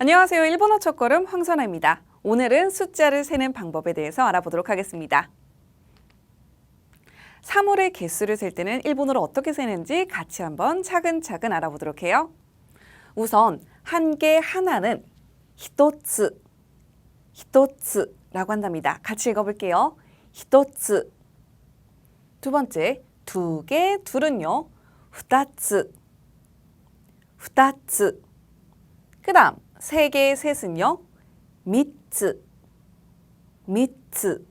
안녕하세요. 일본어 첫걸음 황선아입니다. 오늘은 숫자를 세는 방법에 대해서 알아보도록 하겠습니다. 사물의 개수를 셀 때는 일본어로 어떻게 세는지 같이 한번 차근차근 알아보도록 해요. 우선 한 개 하나는 히토츠, 히토츠라고 한답니다. 같이 읽어볼게요. 히토츠. 두 번째, 두 개, 둘은요. 후다츠, 후다츠. 그 다음, 세 개의 셋은요. 미츠, 미츠.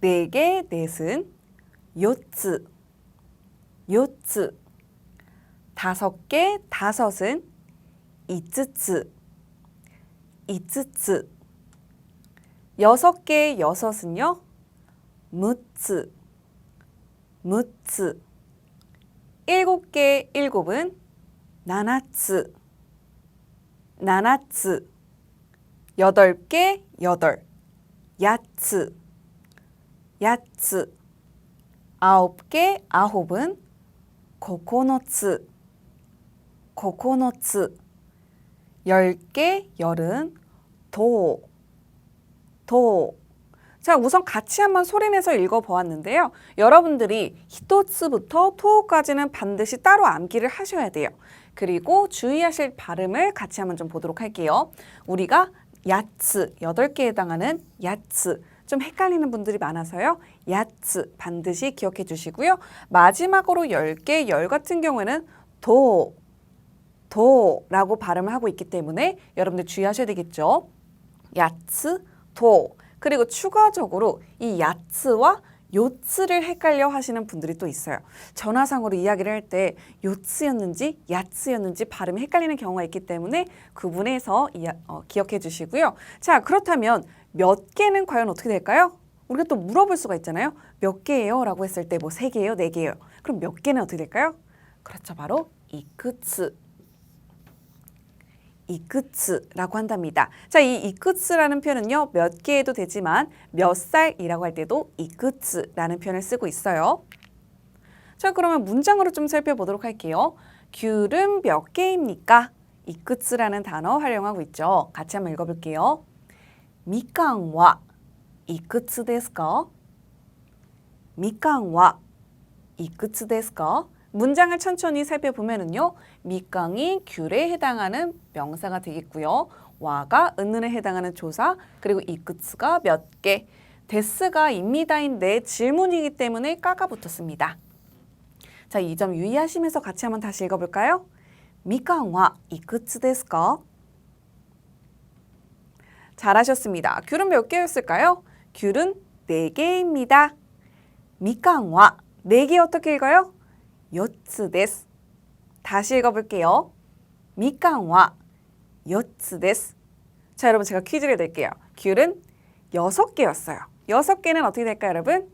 네 개, 넷은 요츠, 요츠. 다섯 개, 다섯은 이츠츠, 이츠츠. 여섯 개, 여섯은요. 무츠, 무츠. 일곱 개, 일곱은 나나츠, 나나츠. 여덟 개, 여덟. 야츠, 야츠. 아홉 개, 아홉은 코코노츠, 코코노츠. 열 개, 열은 도, 도. 자, 우선 같이 한번 소리내서 읽어보았는데요. 여러분들이 히토츠부터 토까지는 반드시 따로 암기를 하셔야 돼요. 그리고 주의하실 발음을 같이 한번 좀 보도록 할게요. 우리가 야츠, 여덟 개에 해당하는 야츠. 좀 헷갈리는 분들이 많아서요. 야츠 반드시 기억해 주시고요. 마지막으로 열 개, 열 같은 경우에는 도, 도라고 발음을 하고 있기 때문에 여러분들 주의하셔야 되겠죠. 야츠, 도. 그리고 추가적으로 이 야츠와 요츠를 헷갈려 하시는 분들이 또 있어요. 전화상으로 이야기를 할 때 요츠였는지 야츠였는지 발음이 헷갈리는 경우가 있기 때문에 구분해서 이야, 어, 기억해 주시고요. 자, 그렇다면 몇 개는 과연 어떻게 될까요? 우리가 또 물어볼 수가 있잖아요. 몇 개예요? 라고 했을 때 뭐 세 개예요? 네 개예요? 그럼 몇 개는 어떻게 될까요? 그렇죠. 바로 이쿠츠. 이끄츠라고 한답니다. 자, 이 이끄츠라는 표현은요, 몇 개에도 되지만 몇 살이라고 할 때도 이끄츠라는 표현을 쓰고 있어요. 자, 그러면 문장으로 좀 살펴보도록 할게요. 귤은 몇 개입니까? 이끄츠라는 단어 활용하고 있죠. 같이 한번 읽어볼게요. 미깡와 이끄츠 데스까? 미깡와 이끄츠 데스까? 문장을 천천히 살펴보면은요. 미깡이 귤에 해당하는 명사가 되겠고요. 와가 은은에 해당하는 조사, 그리고 이쿠츠가 몇 개, 데스가 입니다인데 질문이기 때문에 까가 붙었습니다. 자, 이 점 유의하시면서 같이 한번 다시 읽어볼까요? 미깡와 이쿠츠 ですか? 잘하셨습니다. 귤은 몇 개였을까요? 귤은 네 개입니다. 미깡와 네 개 어떻게 읽어요? 요츠 です. 다시 읽어볼게요. 미깡와 요츠 です. 자, 여러분 제가 퀴즈를 낼게요. 귤은 여섯 개였어요. 여섯 개는 어떻게 될까요, 여러분?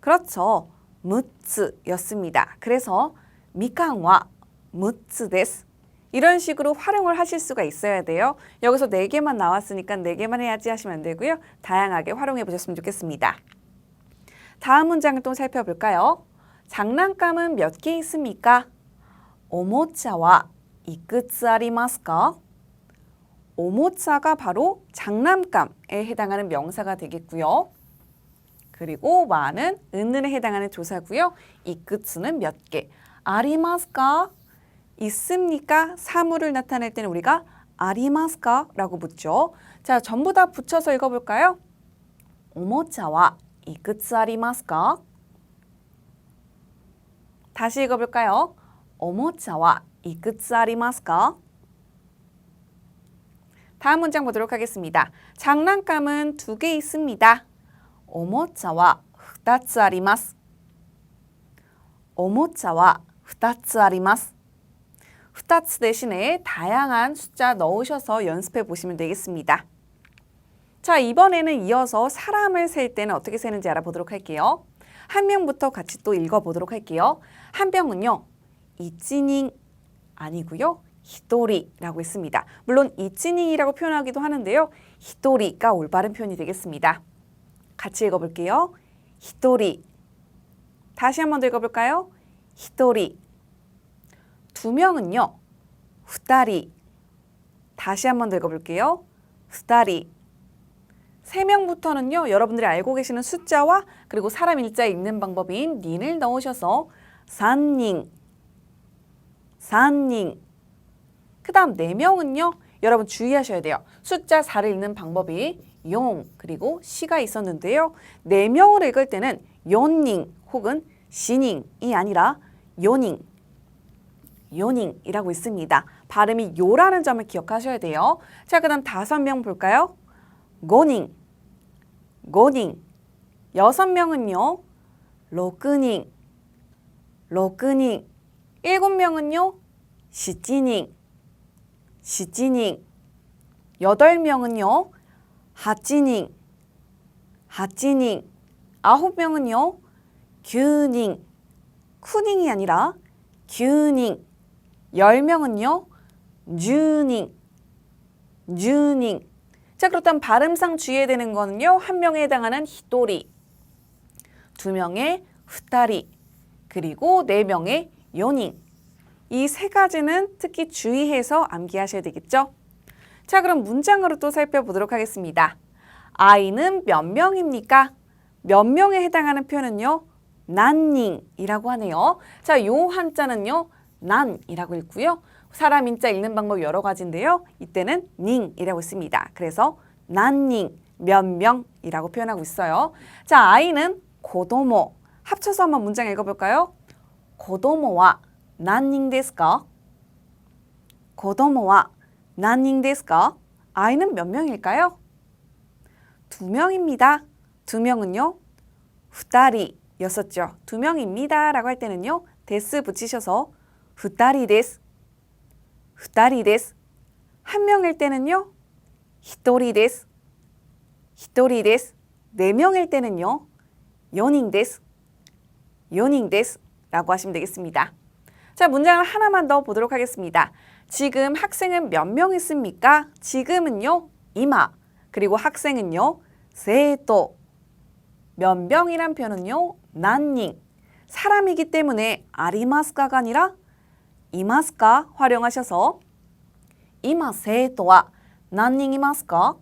그렇죠. 무츠였습니다. 그래서 미깡와 무츠 です. 이런 식으로 활용을 하실 수가 있어야 돼요. 여기서 네 개만 나왔으니까 네 개만 해야지 하시면 안 되고요. 다양하게 활용해 보셨으면 좋겠습니다. 다음 문장을 또 살펴볼까요? 장난감은 몇 개 있습니까? 오모차와 이쿠츠 아리마스까? 오모차가 바로 장난감에 해당하는 명사가 되겠고요. 그리고 와는 은는에 해당하는 조사고요. 이쿠츠는 몇 개. 아리마스까? 있습니까? 사물을 나타낼 때는 우리가 아리마스까? 라고 묻죠. 자, 전부 다 붙여서 읽어볼까요? 오모차와 이쿠츠 아리마스까? 다시 읽어볼까요? 오모차와 이끝 아리마스까? 다음 문장 보도록 하겠습니다. 장난감은 두 개 있습니다. 오모차와 후다츠 아리마스. 오모차와 후다츠 아리마스. 후다츠 대신에 다양한 숫자 넣으셔서 연습해 보시면 되겠습니다. 자, 이번에는 이어서 사람을 셀 때는 어떻게 세는지 알아보도록 할게요. 한 명부터 같이 또 읽어보도록 할게요. 한 병은요, 이치닝 아니고요. 히토리라고 했습니다. 물론 이치닝이라고 표현하기도 하는데요. 히토리가 올바른 표현이 되겠습니다. 같이 읽어볼게요. 히토리 다시 한 번 더 읽어볼까요? 히토리 두 명은요. 후다리 다시 한 번 더 읽어볼게요. 후다리 3명부터는요, 여러분들이 알고 계시는 숫자와 그리고 사람 일자에 읽는 방법인 닌을 넣으셔서 산닝, 산닝. 그 다음 4명은요, 여러분 주의하셔야 돼요. 숫자 4를 읽는 방법이 용, 그리고 시가 있었는데요. 4명을 읽을 때는 요닝 혹은 시닝이 아니라 요닝, 요닝이라고 있습니다. 발음이 요라는 점을 기억하셔야 돼요. 자, 그 다음 다섯 명 볼까요? 고닝, 고닝. 여섯 명은요, 로크닝, 로크닝. 일곱 명은요, 시찌닝, 시찌닝. 여덟 명은요, 하찌닝, 하찌닝. 아홉 명은요, 규닝, 쿠닝이 아니라 규닝. 열 명은요, 주닝, 주닝. 자, 그렇다면 발음상 주의해야 되는 거는요, 한 명에 해당하는 히토리, 두 명의 후타리, 그리고 네 명의 요닝. 이 세 가지는 특히 주의해서 암기하셔야 되겠죠? 자, 그럼 문장으로 또 살펴보도록 하겠습니다. 아이는 몇 명입니까? 몇 명에 해당하는 표현은요, 난닝이라고 하네요. 자, 요 한자는요, 난이라고 읽고요. 사람 인자 읽는 방법 여러 가지인데요. 이때는 닝이라고 있습니다. 그래서 난닝, 몇 명이라고 표현하고 있어요. 자, 아이는 고도모. 합쳐서 한번 문장 읽어볼까요? 고도모와 난닝 데스까? 고도모와 난닝 데스까? 아이는 몇 명일까요? 두 명입니다. 두 명은요. 후다리였었죠. 두 명입니다라고 할 때는요. 데스 붙이셔서 후다리 데스, 후다리 데스. 한 명일 때는요. 히토리 데스, 히토리 데스. 네 명일 때는요. 연인 데스, 연인 데스라고 하시면 되겠습니다. 자, 문장을 하나만 더 보도록 하겠습니다. 지금 학생은 몇 명 있습니까? 지금은요. 이마. 그리고 학생은요. 세토. 몇 명이란 표현은요. 난닝. 사람이기 때문에 아리마스카가 아니라 이마스카 활용하셔서 이마 세토와 난닝이마스까?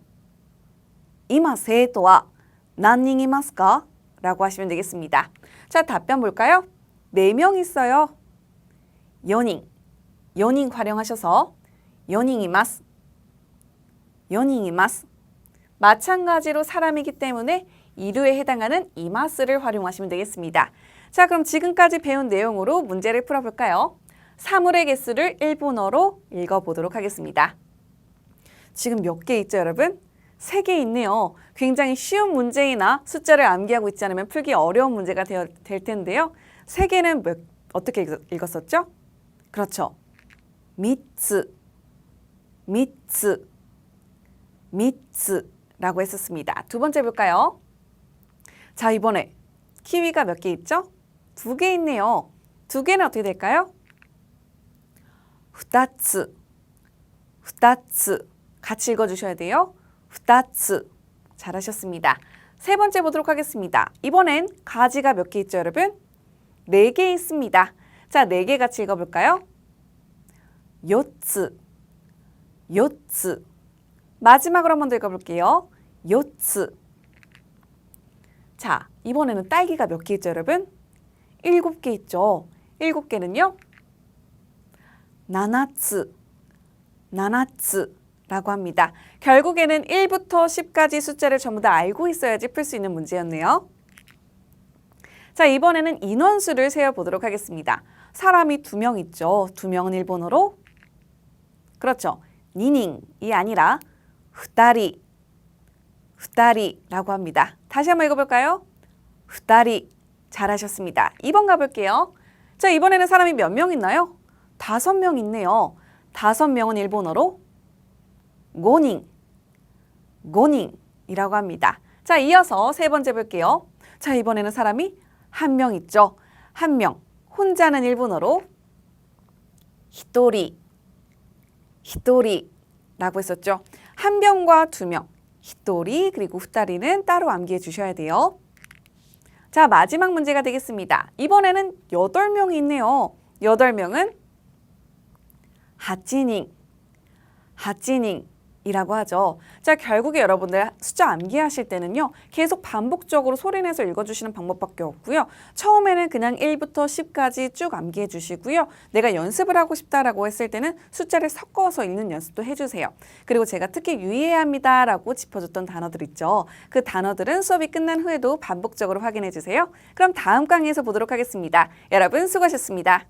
이마 세토와 난닝이마스까? 라고 하시면 되겠습니다. 자, 답변 볼까요? 네명 있어요. 연인. 연인 활용하셔서 연인이마스. 연인이마스. 마찬가지로 사람이기 때문에 이루에 해당하는 이마스를 활용하시면 되겠습니다. 자, 그럼 지금까지 배운 내용으로 문제를 풀어볼까요? 사물의 개수를 일본어로 읽어보도록 하겠습니다. 지금 몇 개 있죠, 여러분? 세 개 있네요. 굉장히 쉬운 문제이나 숫자를 암기하고 있지 않으면 풀기 어려운 문제가 되어, 될 텐데요. 세 개는 몇, 어떻게 읽- 읽었었죠? 그렇죠. 미츠, 미츠, 미츠라고 했었습니다. 두 번째 볼까요? 자, 이번에 키위가 몇 개 있죠? 두 개 있네요. 두 개는 어떻게 될까요? 후다츠 후다츠 같이 읽어주셔야 돼요. 후다츠 잘하셨습니다. 세 번째 보도록 하겠습니다. 이번엔 가지가 몇 개 있죠, 여러분? 네 개 있습니다. 자, 네 개 같이 읽어볼까요? 요츠, 요츠. 마지막으로 한 번 더 읽어볼게요. 요츠. 자, 이번에는 딸기가 몇 개 있죠, 여러분? 일곱 개 있죠. 일곱 개는요? 나나츠, 나나츠라고 합니다. 결국에는 1부터 10까지 숫자를 전부 다 알고 있어야지 풀 수 있는 문제였네요. 자, 이번에는 인원수를 세어보도록 하겠습니다. 사람이 두 명 있죠. 두 명은 일본어로 그렇죠. 니닝이 아니라 후다리, 후다리라고 합니다. 다시 한번 읽어볼까요? 후다리 잘하셨습니다. 2번 가볼게요. 자, 이번에는 사람이 몇 명 있나요? 다섯 명 있네요. 다섯 명은 일본어로 고닝, 고닝이라고 합니다. 자, 이어서 세 번째 볼게요. 자, 이번에는 사람이 한 명 있죠. 한 명. 혼자는 일본어로 히토리, 히토리라고 했었죠. 한 명과 두 명. 히토리 그리고 후다리는 따로 암기해 주셔야 돼요. 자, 마지막 문제가 되겠습니다. 이번에는 여덟 명이 있네요. 여덟 명은 하찌닝, 하찌닝 이라고 하죠. 자, 결국에 여러분들 숫자 암기하실 때는요, 계속 반복적으로 소리내서 읽어주시는 방법밖에 없고요. 처음에는 그냥 1부터 10까지 쭉 암기해 주시고요. 내가 연습을 하고 싶다라고 했을 때는 숫자를 섞어서 읽는 연습도 해주세요. 그리고 제가 특히 유의해야 합니다라고 짚어줬던 단어들 있죠. 그 단어들은 수업이 끝난 후에도 반복적으로 확인해 주세요. 그럼 다음 강의에서 보도록 하겠습니다. 여러분 수고하셨습니다.